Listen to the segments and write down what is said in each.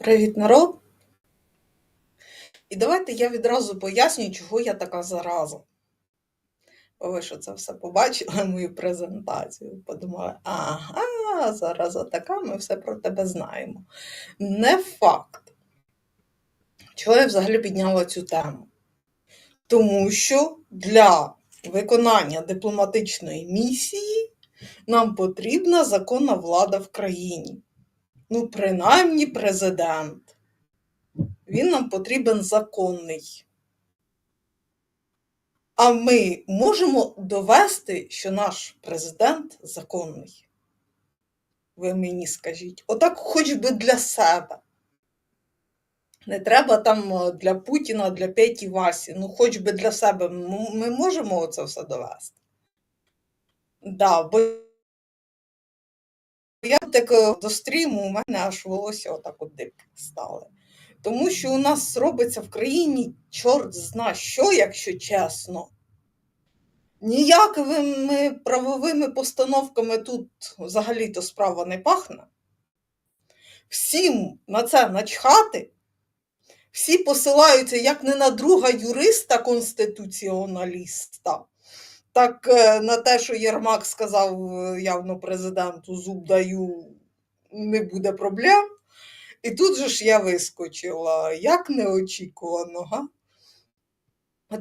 Привіт, народ! І давайте я відразу поясню, чого я така зараза. Бо ви що це все побачили, мою презентацію. Подумали, ага, зараза така, ми все про тебе знаємо. Не факт. Чого я взагалі підняла цю тему? Тому що для виконання дипломатичної місії нам потрібна законна влада в країні. Ну, принаймні, президент. Він нам потрібен законний. А ми можемо довести, що наш президент законний. Ви мені скажіть, отак хоч би для себе. Не треба там е, для Путіна, для Петі Васі, ну хоч би для себе. Ми можемо це все довести. Да, бо я так е, до стріму, у мене аж волосся отак от дибки стали. Тому що у нас робиться в країні чорт зна що, якщо чесно. Ніякими правовими постановками тут взагалі-то справа не пахне. Всім на це начхати. Всі посилаються як не на друга юриста конституціоналіста, так е, на те, що Єрмак сказав е, явно президенту зуб даю, не буде проблем. І тут же ж я вискочила, як неочікувано, га?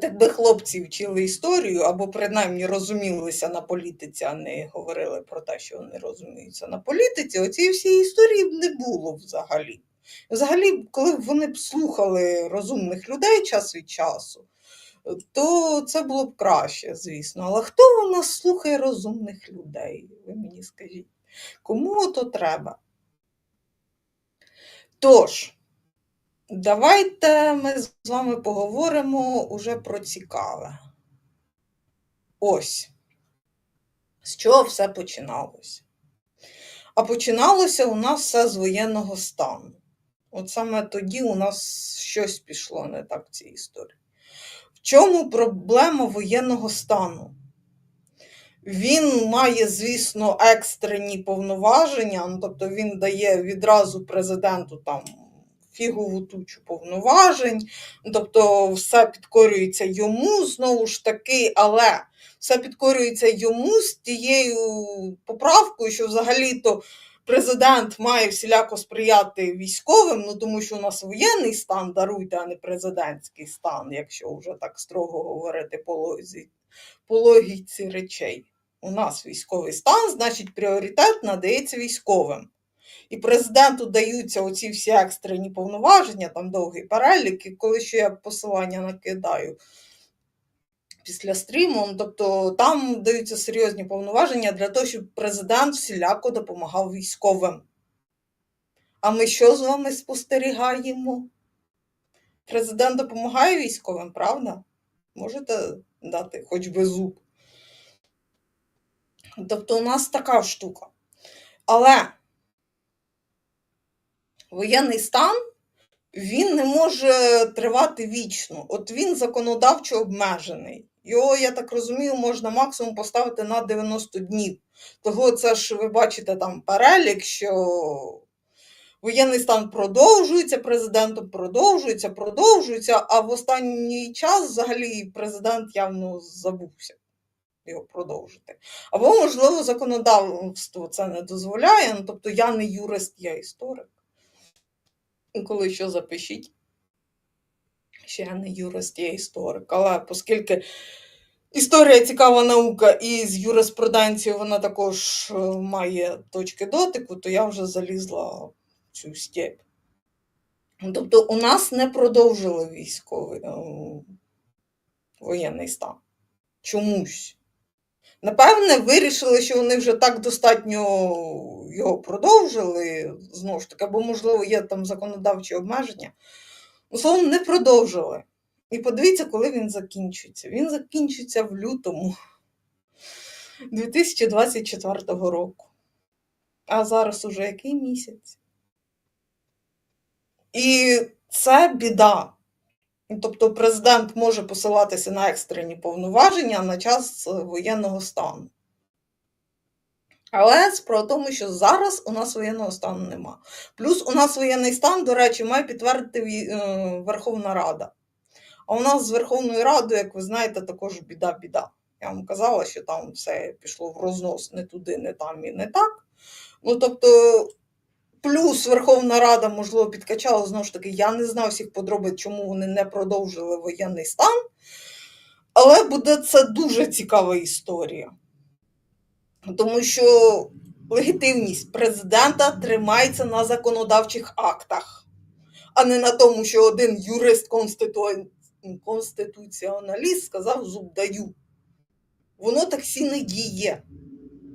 Якби хлопці вчили історію, або принаймні розумілися на політиці, а не говорили про те, що вони розуміються на політиці, оцієї всієї історії б не було взагалі. Взагалі, коли б вони б слухали розумних людей час від часу, то це було б краще, звісно. Але хто у нас слухає розумних людей? Ви мені скажіть, кому то треба? Тож, давайте ми з вами поговоримо уже про цікаве. Ось, з чого все починалося. А починалося у нас все з воєнного стану. От саме тоді у нас щось пішло не так в цій історії. В чому проблема воєнного стану? Він має, звісно, екстрені повноваження, ну, тобто він дає відразу президенту там фігову тучу повноважень, ну, тобто все підкорюється йому знову ж таки, але все підкорюється йому з тією поправкою, що взагалі-то президент має всіляко сприяти військовим, ну тому що у нас воєнний стан даруйте, а не президентський стан, якщо вже так строго говорити по логіці, по логіці речей. У нас військовий стан, значить, пріоритет надається військовим. І президенту даються оці всі екстрені повноваження, там довгий перелік, і коли ще я посилання накидаю після стріму, ну, тобто там даються серйозні повноваження для того, щоб президент всіляко допомагав військовим. А ми що з вами спостерігаємо? Президент допомагає військовим, правда? Можете дати хоч би зуб. Тобто у нас така штука. Але воєнний стан він не може тривати вічно. От він законодавчо обмежений. Його, я так розумію, можна максимум поставити на 90 днів. Того це ж ви бачите там перелік, що воєнний стан продовжується, президентом продовжується, продовжується, а в останній час взагалі президент явно забувся його продовжити. Або, можливо, законодавство це не дозволяє. Ну, тобто я не юрист, я історик. Коли що запишіть, що я не юрист, я історик. Але оскільки історія цікава наука, і з юриспруденцією вона також е, має точки дотику, то я вже залізла в цю степь. Тобто у нас не продовжили військовий е, воєнний стан. Чомусь. Напевне, вирішили, що вони вже так достатньо його продовжили, знову ж таки, або, можливо, є там законодавчі обмеження. Словом, не продовжили. І подивіться, коли він закінчиться. Він закінчиться в лютому 2024 року. А зараз уже який місяць? І це біда. Тобто президент може посилатися на екстрені повноваження на час е, воєнного стану. Але в тому, що зараз у нас воєнного стану нема. Плюс у нас воєнний стан, до речі, має підтвердити е, Верховна Рада. А у нас з Верховною Радою, як ви знаєте, також біда-біда. Я вам казала, що там все пішло в рознос не туди, не там і не так. Ну, тобто, плюс Верховна Рада, можливо, підкачала, знову ж таки, я не знаю всіх подробиць, чому вони не продовжили воєнний стан. Але буде це дуже цікава історія. Тому що легітимність президента тримається на законодавчих актах, а не на тому, що один юрист конститу... конституціоналіст сказав зуб даю. Воно так всі не діє.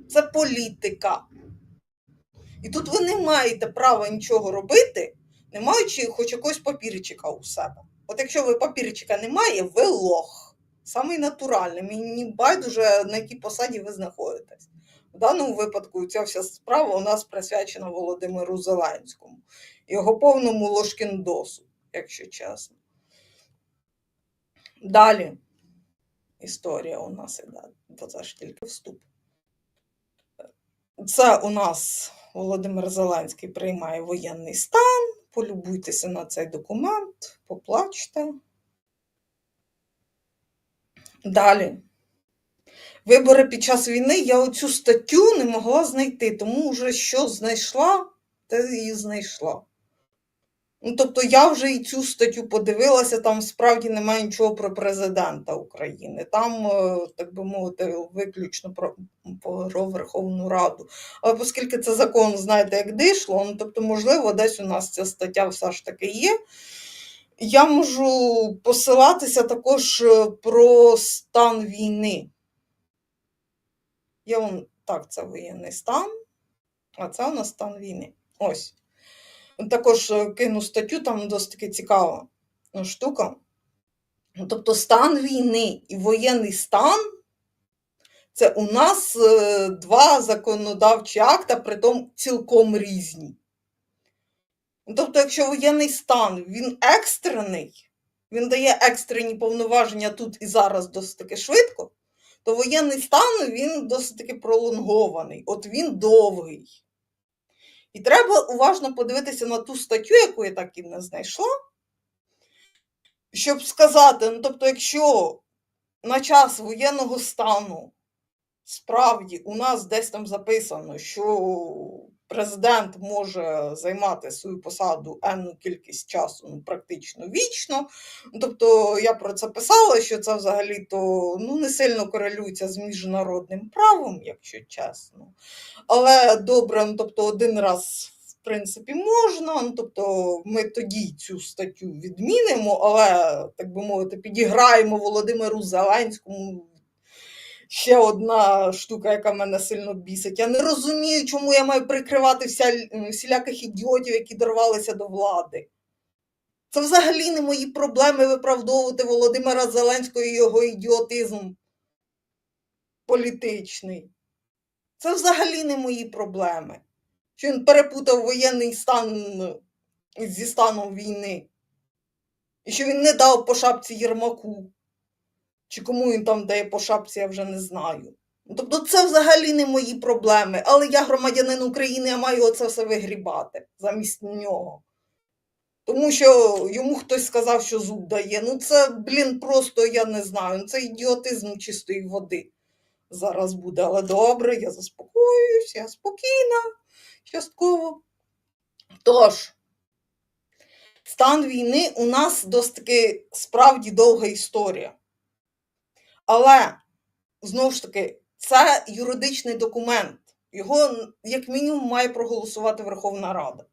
Це політика. І тут ви не маєте права нічого робити, не маючи хоч якогось папірчика у себе. От якщо ви папірчика немає, ви лох. Самий натуральний. Мені байдуже, на якій посаді ви знаходитесь. В даному випадку ця вся справа у нас присвячена Володимиру Зеленському, його повному ложкіндосу, якщо чесно. Далі історія у нас іде, бо це ж тільки вступ. Це у нас Володимир Зеленський приймає воєнний стан. Полюбуйтеся на цей документ, поплачте. Далі. Вибори під час війни я оцю статтю не могла знайти, тому вже що знайшла, те і знайшла. Ну, тобто я вже і цю статтю подивилася, там справді немає нічого про президента України. Там, е, так би мовити, виключно про, про Верховну Раду. Але оскільки це закон, знаєте, як дишло, ну, тобто, можливо, десь у нас ця стаття все ж таки є. Я можу посилатися також е, про стан війни. Є он, так, це воєнний стан, а це у нас стан війни. Ось. Також е, кину статтю, там досить таки цікава ну, штука. Тобто стан війни і воєнний стан це у нас е, два законодавчі акта, притом цілком різні. Тобто, якщо воєнний стан він екстрений, він дає екстрені повноваження тут і зараз досить таки швидко, то воєнний стан він досить таки пролонгований, от він довгий. І треба уважно подивитися на ту статтю, яку я так і не знайшла, щоб сказати: ну, тобто, якщо на час воєнного стану справді у нас десь там записано, що президент може займати свою посаду енну кількість часу ну, практично вічно. Тобто я про це писала, що це взагалі-то ну, не сильно корелюється з міжнародним правом, якщо чесно. Але добре, ну, тобто один раз. В принципі, можна, ну, тобто ми тоді цю статтю відмінимо, але, так би мовити, підіграємо Володимиру Зеленському ще одна штука, яка мене сильно бісить. Я не розумію, чому я маю прикривати вся, всіляких ідіотів, які дорвалися до влади. Це взагалі не мої проблеми виправдовувати Володимира Зеленського і його ідіотизм політичний. Це взагалі не мої проблеми. Що він перепутав воєнний стан зі станом війни. І що він не дав по шапці Єрмаку. Чи кому він там дає по шапці, я вже не знаю. Тобто це взагалі не мої проблеми. Але я громадянин України, я маю оце все вигрібати замість нього. Тому що йому хтось сказав, що зуб дає. Ну це, блін, просто я не знаю. Це ідіотизм чистої води зараз буде. Але добре, я заспокоююсь, я спокійна, частково. Тож, стан війни у нас досить справді довга історія. Але, знову ж таки, це юридичний документ. Його, як мінімум, має проголосувати Верховна Рада.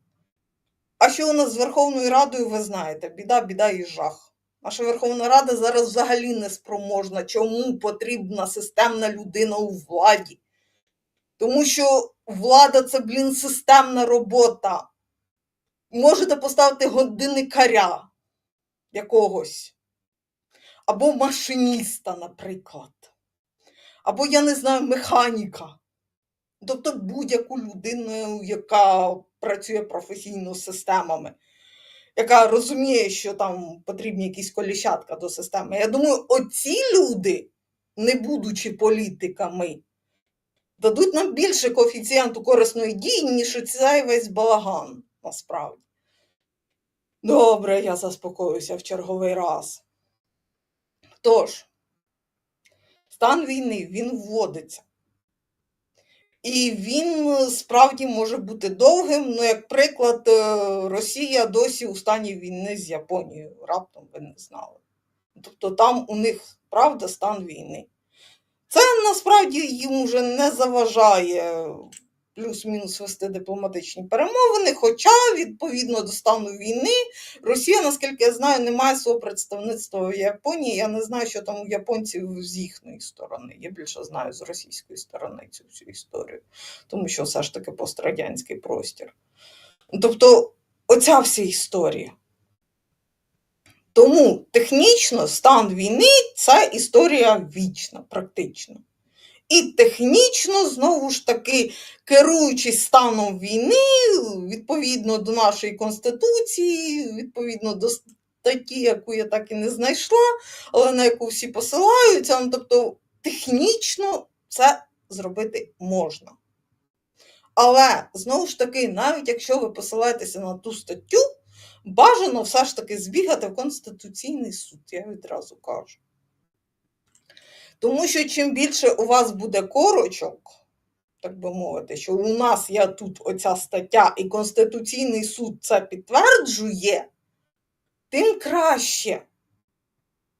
А що у нас з Верховною Радою, ви знаєте, біда, біда і жах. Наша Верховна Рада зараз взагалі не спроможна. Чому потрібна системна людина у владі? Тому що влада це, блін, системна робота. Можете поставити годинникаря якогось або машиніста, наприклад, або, я не знаю, механіка. Тобто будь-яку людину, яка працює професійно з системами, яка розуміє, що там потрібні якісь коліщатка до системи. Я думаю, оці люди, не будучи політиками, дадуть нам більше коефіцієнту корисної дії, ніж цей весь балаган, насправді. Добре, я заспокоюся в черговий раз. Тож, стан війни він вводиться. І він е, справді може бути довгим. Ну, як приклад, е, Росія досі у стані війни з Японією. Раптом ви не знали. Тобто там у них правда стан війни. Це насправді їм вже не заважає плюс-мінус вести дипломатичні перемовини. Хоча, відповідно до стану війни, Росія, наскільки я знаю, не має свого представництва в Японії. Я не знаю, що там у японців з їхньої сторони. Я більше знаю з російської сторони цю всю історію, тому що все ж таки пострадянський простір. Тобто, оця вся історія. Тому технічно стан війни це історія вічна, практично. І технічно, знову ж таки, керуючись станом війни, відповідно до нашої Конституції, відповідно до статті, яку я так і не знайшла, але на яку всі посилаються, ну, тобто технічно це зробити можна. Але знову ж таки, навіть якщо ви посилаєтеся на ту статтю, бажано все ж таки збігати в Конституційний суд, я відразу кажу. Тому що чим більше у вас буде корочок, так би мовити, що у нас є тут оця стаття, і Конституційний суд це підтверджує, тим краще.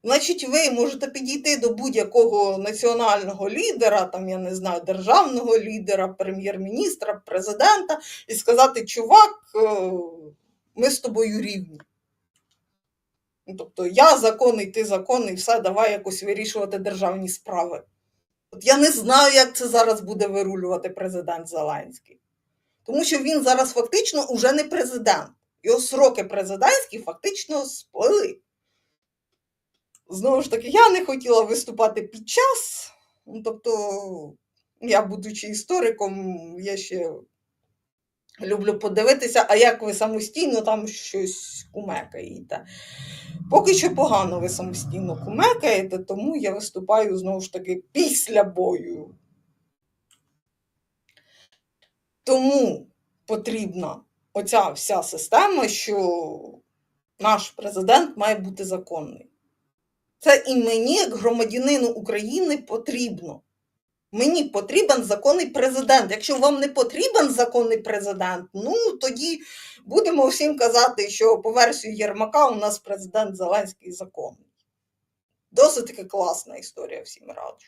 Значить, ви можете підійти до будь-якого національного лідера, там, я не знаю, державного лідера, прем'єр-міністра, президента, і сказати, чувак, е, ми з тобою рівні. Ну, Тобто я законний, ти законний, все, давай якось вирішувати державні справи. От я не знаю, як це зараз буде вирулювати президент Зеленський. Тому що він зараз фактично уже не президент. Його сроки президентські фактично сплили. Знову ж таки, я не хотіла виступати під час. Ну, тобто, я, будучи істориком, я ще люблю подивитися, а як ви самостійно там щось кумекаєте. Поки що погано ви самостійно кумекаєте, тому я виступаю знову ж таки після бою. Тому потрібна оця вся система, що наш президент має бути законний. Це і мені, як громадянину України, потрібно. Мені потрібен законний президент. Якщо вам не потрібен законний президент, ну тоді будемо всім казати, що по версії Єрмака у нас президент Зеленський законний. Досить таки класна історія, всім раджу.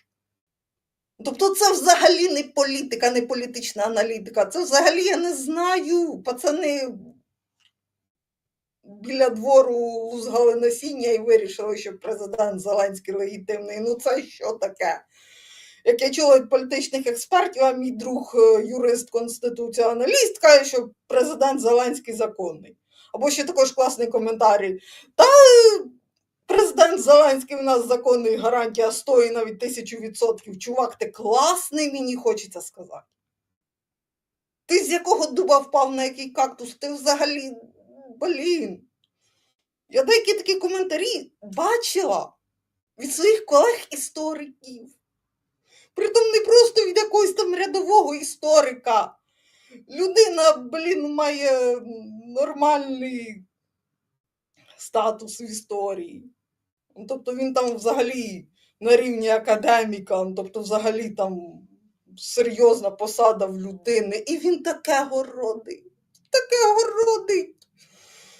Тобто, це взагалі не політика, не політична аналітика. Це взагалі я не знаю. Пацани біля двору лузгали насіння і вирішили, що президент Зеленський легітимний. Ну, це що таке? Як я чула від політичних експертів, а мій друг е, юрист конституціоналіст каже, що президент Зеленський законний. Або ще також класний коментарій. Та е, президент Зеленський у нас законний гарантія 100 і навіть тисячу відсотків. Чувак, ти класний, мені хочеться сказати. Ти з якого дуба впав на який кактус? Ти взагалі, блін. Я деякі такі коментарі бачила від своїх колег-істориків. Притом не просто від якогось там рядового історика. Людина, блін, має нормальний статус в історії. Ну, Тобто він там взагалі на рівні академіка, ну, тобто взагалі там серйозна посада в людини. І він таке городить, таке городить.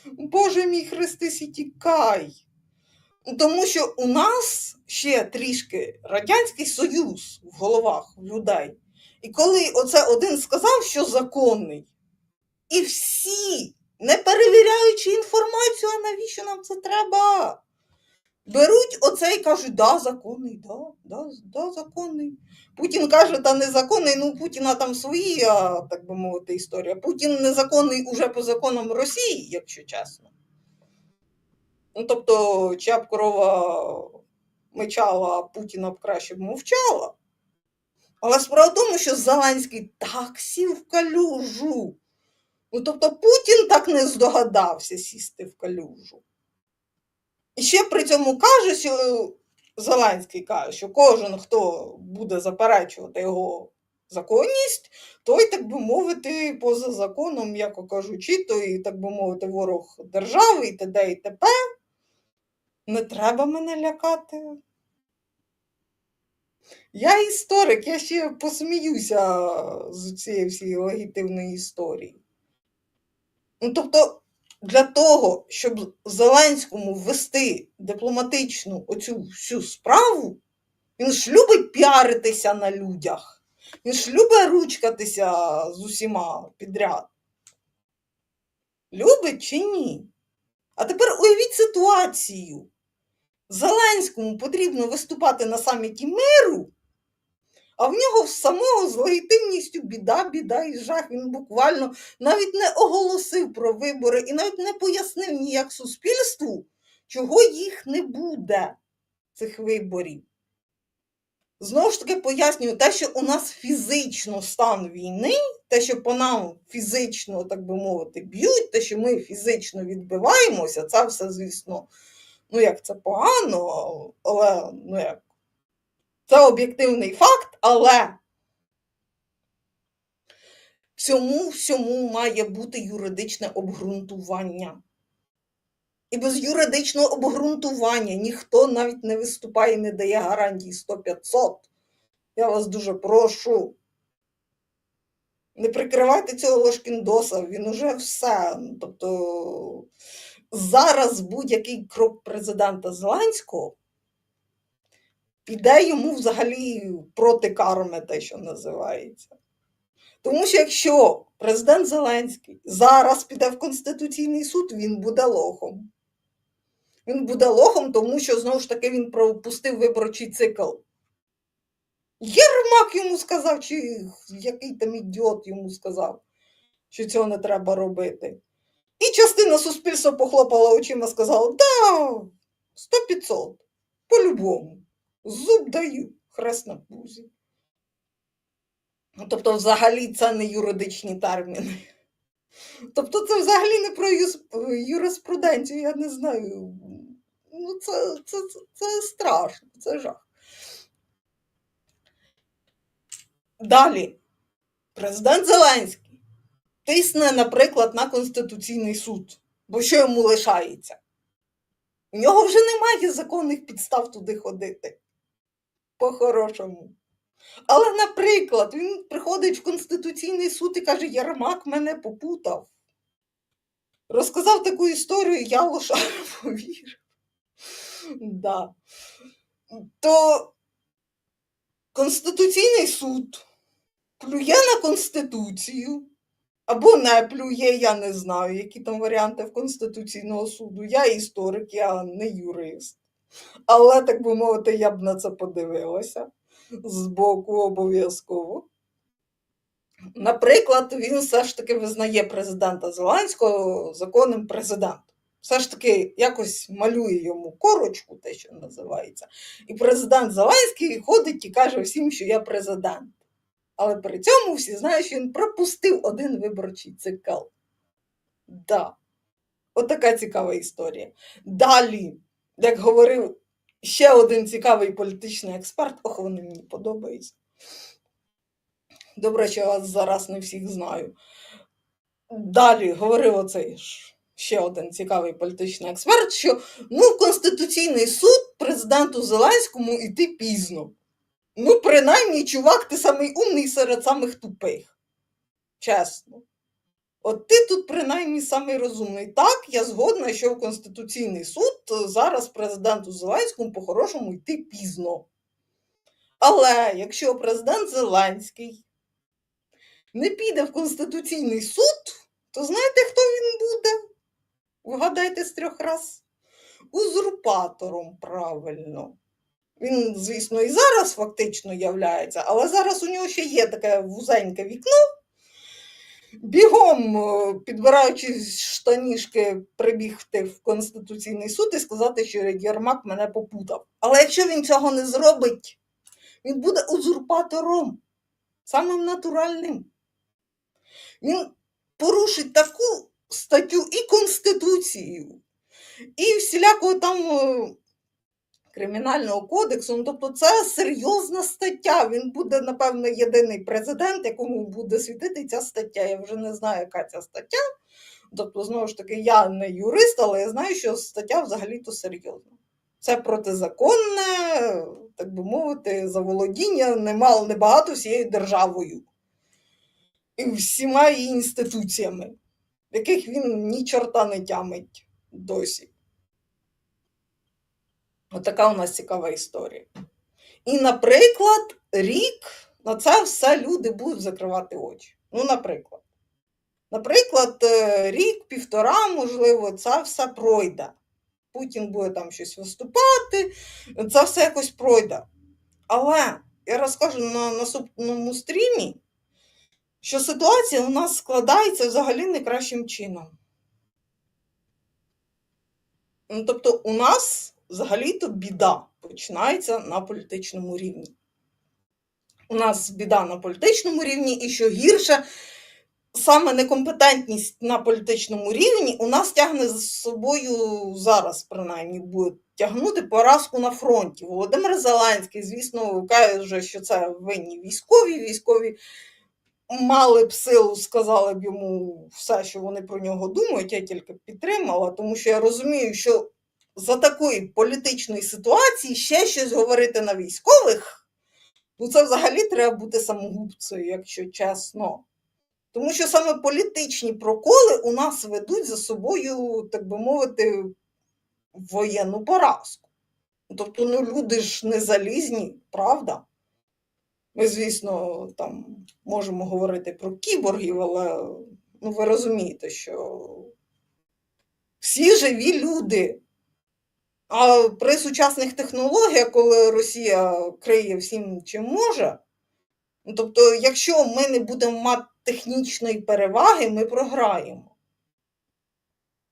Боже мій Христос, і тікай. Тому що у нас ще трішки Радянський Союз в головах людей. І коли оце один сказав, що законний, і всі, не перевіряючи інформацію, а навіщо нам це треба? Беруть оце і кажуть, да, законний, да, да, да, законний. Путін каже, та незаконний, ну Путіна там свої, так би мовити, історія. Путін незаконний уже по законам Росії, якщо чесно. Ну, тобто, чия корова мечала, а Путіна б краще б мовчала. Але справа в тому, що Зеленський так сів в калюжу. Ну, тобто Путін так не здогадався сісти в калюжу. І ще при цьому каже, що Зеленський каже, що кожен, хто буде заперечувати його законність, той, так би мовити, поза законом, м'яко кажучи, той, так би мовити, ворог держави і т.д. і т.п. Не треба мене лякати. Я історик, я ще посміюся з цієї всієї легітимної історії. Ну, тобто, для того, щоб Зеленському ввести дипломатичну оцю всю справу, він ж любить піаритися на людях. Він ж любить ручкатися з усіма підряд. Любить чи ні? А тепер уявіть ситуацію. Зеленському потрібно виступати на саміті миру, а в нього в самого з легітимністю біда, біда і жах. Він буквально навіть не оголосив про вибори і навіть не пояснив ніяк суспільству, чого їх не буде, цих виборів. Знову ж таки пояснюю, те, що у нас фізично стан війни, те, що по нам фізично, так би мовити, б'ють, те, що ми фізично відбиваємося, це все, звісно, ну як це погано, але ну як, це об'єктивний факт, але цьому всьому має бути юридичне обґрунтування. І без юридичного обґрунтування ніхто навіть не виступає і не дає гарантії 100-500. Я вас дуже прошу. Не прикривайте цього Ложкіндоса, він уже все. Тобто зараз будь-який крок президента Зеленського піде йому взагалі проти карми, те, що називається. Тому що якщо президент Зеленський зараз піде в Конституційний суд, він буде лохом. Він буде лохом, тому що знову ж таки він пропустив виборчий цикл. Єрмак йому сказав, чи який там ідіот йому сказав, що цього не треба робити. І частина суспільства похлопала очима сказала: да, 100-500, по-любому. Зуб даю, хрест на пузі. Тобто, взагалі, це не юридичні терміни. Тобто, це взагалі не про юриспруденцію, я не знаю. Ну, це, це, це, це страшно, це жах. Далі, президент Зеленський тисне, наприклад, на Конституційний суд, бо що йому лишається? У нього вже немає законних підстав туди ходити. По-хорошому. Але, наприклад, він приходить в Конституційний суд і каже, Ярмак мене попутав. Розказав таку історію, я лошара повірив. Да. То Конституційний суд плює на Конституцію, або не плює, я не знаю, які там варіанти в Конституційного суду. Я історик, я не юрист. Але, так би мовити, я б на це подивилася збоку обов'язково. Наприклад, він все ж таки визнає президента Зеленського законним президентом. Все ж таки якось малює йому корочку, те, що називається. І президент Зеленський ходить і каже всім, що я президент. Але при цьому всі знають, що він пропустив один виборчий цикл. Да. Отака цікава історія. Далі, як говорив ще один цікавий політичний експерт, ох, вони мені подобаються. Добре, що я вас зараз не всіх знаю. Далі говорив оцей ще один цікавий політичний експерт, що ну, в Конституційний суд президенту Зеленському йти пізно. Ну, принаймні, чувак, ти самий умний серед самих тупих. Чесно. От ти тут, принаймні, самий розумний. Так, я згодна, що в Конституційний суд зараз президенту Зеленському по-хорошому йти пізно. Але якщо президент Зеленський не піде в Конституційний суд, то знаєте, хто він буде? Вгадайте з трьох раз. Узурпатором правильно. Він, звісно, і зараз фактично являється, але зараз у нього ще є таке вузеньке вікно. Бігом, е, підбираючи штанішки, прибігти в Конституційний суд і сказати, що Єрмак мене попутав. Але якщо він цього не зробить, він буде узурпатором, самим натуральним. Він порушить таку статтю і Конституцію, і всілякого там е, Кримінального кодексу. Ну, тобто, це серйозна стаття. Він буде, напевно, єдиний президент, якому буде світити ця стаття. Я вже не знаю, яка ця стаття. Тобто, знову ж таки, я не юрист, але я знаю, що стаття взагалі-то серйозна. Це протизаконне, так би мовити, заволодіння немало небагато всією державою і всіма її інституціями, яких він ні чорта не тямить досі. Отака у нас цікава історія. І, наприклад, рік на це все люди будуть закривати очі. Ну, наприклад. Наприклад, е, рік, півтора, можливо, це все пройде. Путін буде там щось виступати, це все якось пройде. Але я розкажу на наступному стрімі, що ситуація у нас складається взагалі не кращим чином. Ну, тобто, у нас взагалі-то біда починається на політичному рівні. У нас біда на політичному рівні, і що гірше, саме некомпетентність на політичному рівні у нас тягне за собою зараз, принаймні, буде тягнути поразку на фронті. Володимир Зеленський, звісно, каже, що це винні військові. Військові мали б силу, сказали б йому все, що вони про нього думають. Я тільки підтримала, тому що я розумію, що за такої політичної ситуації ще щось говорити на військових. Ну, це взагалі треба бути самогубцею, якщо чесно. Тому що саме політичні проколи у нас ведуть за собою, так би мовити, воєнну поразку. Тобто, ну, люди ж не залізні, правда? Ми, звісно, там можемо говорити про кіборгів, але ну, ви розумієте, що всі живі люди. А при сучасних технологіях, коли Росія криє всім, чим може, ну, тобто, якщо ми не будемо мати технічної переваги, ми програємо.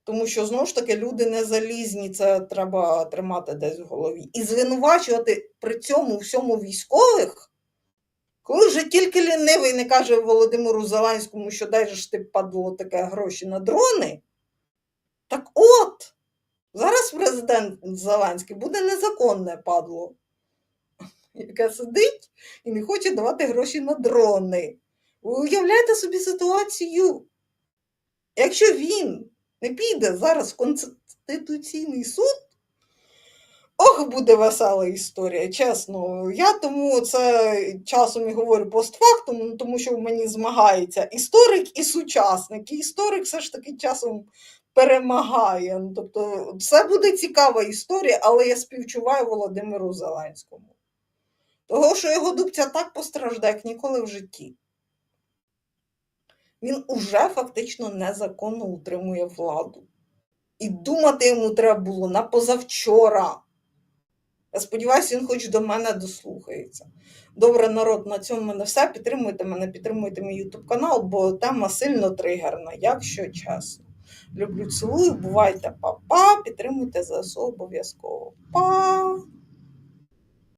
Тому що, знову ж таки, люди не залізні, це треба тримати десь в голові. І звинувачувати при цьому всьому військових, коли вже тільки лінивий не каже Володимиру Зеленському, що дай ж ти падло таке гроші на дрони. Так от, зараз президент Зеленський буде незаконне падло, яке сидить і не хоче давати гроші на дрони. Ви уявляєте собі ситуацію? Якщо він не піде зараз в Конституційний суд, ох, буде весела історія, чесно. Я тому це часом і говорю постфактум, тому що в мені змагається історик і сучасник. І історик все ж таки часом перемагає. Ну, Тобто, це буде цікава історія, але я співчуваю Володимиру Зеленському. Того, що його дубця так постраждає, як ніколи в житті він уже фактично незаконно утримує владу. І думати йому треба було на позавчора. Я сподіваюся, він хоч до мене дослухається. Добре, народ, на цьому мене все. Підтримуйте мене, підтримуйте мій YouTube канал, бо тема сильно тригерна, якщо чесно. Люблю, цілую, бувайте, па-па, підтримуйте ЗСУ обов'язково. Па!